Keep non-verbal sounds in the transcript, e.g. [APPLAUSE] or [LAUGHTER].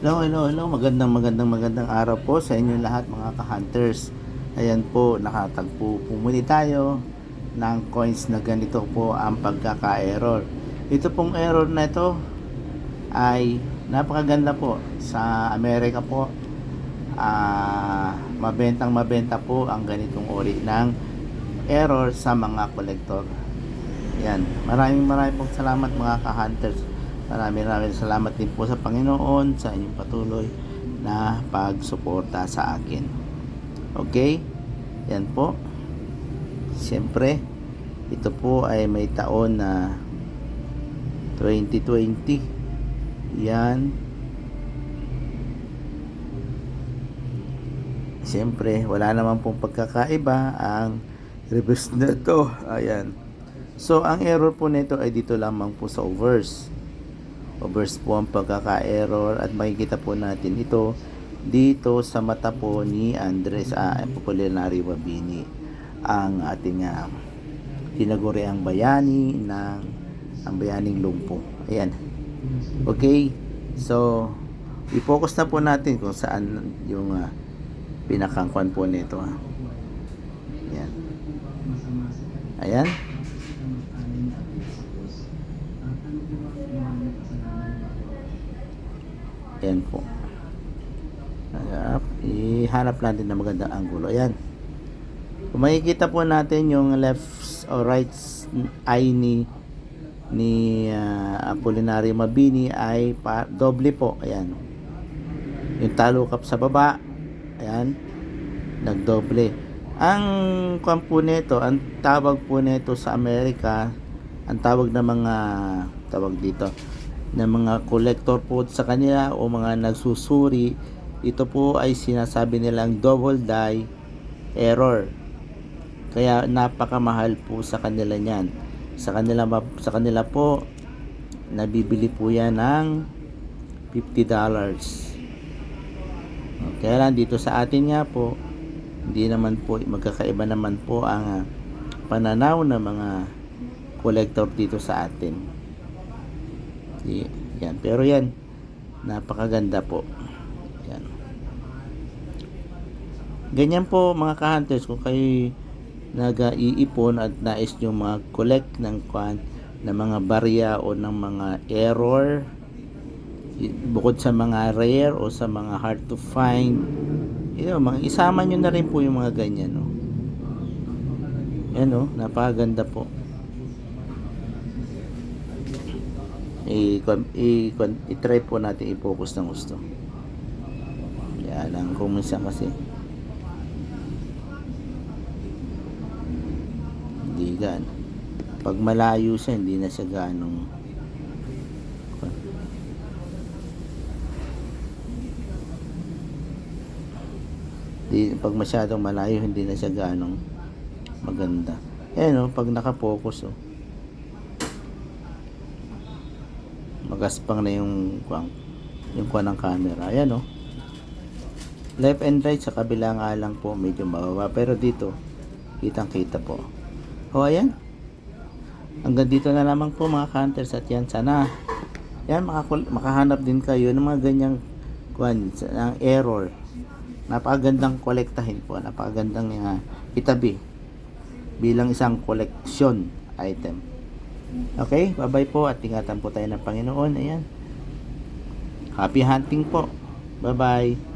Hello, hello, hello. Magandang, magandang, magandang araw po sa inyo lahat mga ka-hunters. Ayan po, nakatagpo po tayo ng coins na ganito po ang pagkaka-error. Ito pong error na ito ay napakaganda po. Sa Amerika po, ah mabentang mabenta po ang ganitong uri ng error sa mga kolektor. Yan. Maraming maraming pong salamat mga ka-hunters. Maraming maraming salamat din po sa Panginoon sa inyong patuloy na pagsuporta sa akin. Okay? Yan po. Siyempre, ito po ay may taon na 2020. Yan. Siyempre, wala naman pong pagkakaiba ang reverse [LAUGHS] na to. Ayan. So, ang error po nito ay dito lamang po sa overs. Overs po ang pagkaka-error at makikita po natin ito dito sa mata po ni Andres ah, Popularity Wabini ang ating uh, tinaguri ang bayani ng ang bayaning lumpo. Ayan. Okay. So, i-focus na po natin kung saan yung uh, pinakangkwan po nito. Ha. Ayan. Ayan. Ayan po. Hanap. Ihanap natin na magandang anggulo. Ayan. Kung makikita po natin yung left or right eye ni ni uh, Apolinario Mabini ay pa, doble po. Ayan. Yung talukap sa baba. Ayan. Nagdoble. Ang kwan po nito, ang tawag po nito sa Amerika, ang tawag ng mga tawag dito, ng mga collector po sa kanila o mga nagsusuri, ito po ay sinasabi nilang double die error. Kaya napakamahal po sa kanila niyan. Sa kanila sa kanila po nabibili po yan ng 50 dollars. Kaya lang dito sa atin nga po hindi naman po magkakaiba naman po ang ah, pananaw ng mga collector dito sa atin. Yan. Pero yan, napakaganda po. Yan. Ganyan po mga ka-hunters kung kayo nag-iipon at nais nyo mag-collect ng kwan ng mga barya o ng mga error bukod sa mga rare o sa mga hard to find yun, mga isama nyo na rin po yung mga ganyan no? yan o, napakaganda po i- i- i-try po natin i-focus ng gusto. Yan lang kung minsan kasi. Hindi gan. Pag malayo siya hindi na siya ganong di, pag masyadong malayo hindi na siya ganong maganda. Eh no pag nakapokus oh magaspang na yung kuwang yung kuwang ng camera. Ayan oh. Left and right sa kabila nga lang po medyo mababa. Pero dito kitang kita po. O ayan. Hanggang dito na lamang po mga counters at yan sana yan makakul- makahanap din kayo ng mga ganyang kuwan ng error. Napakagandang kolektahin po. Napakagandang uh, itabi bilang isang collection item okay bye bye po at ingatan po tayo ng Panginoon. Ayan. Happy hunting po. Bye bye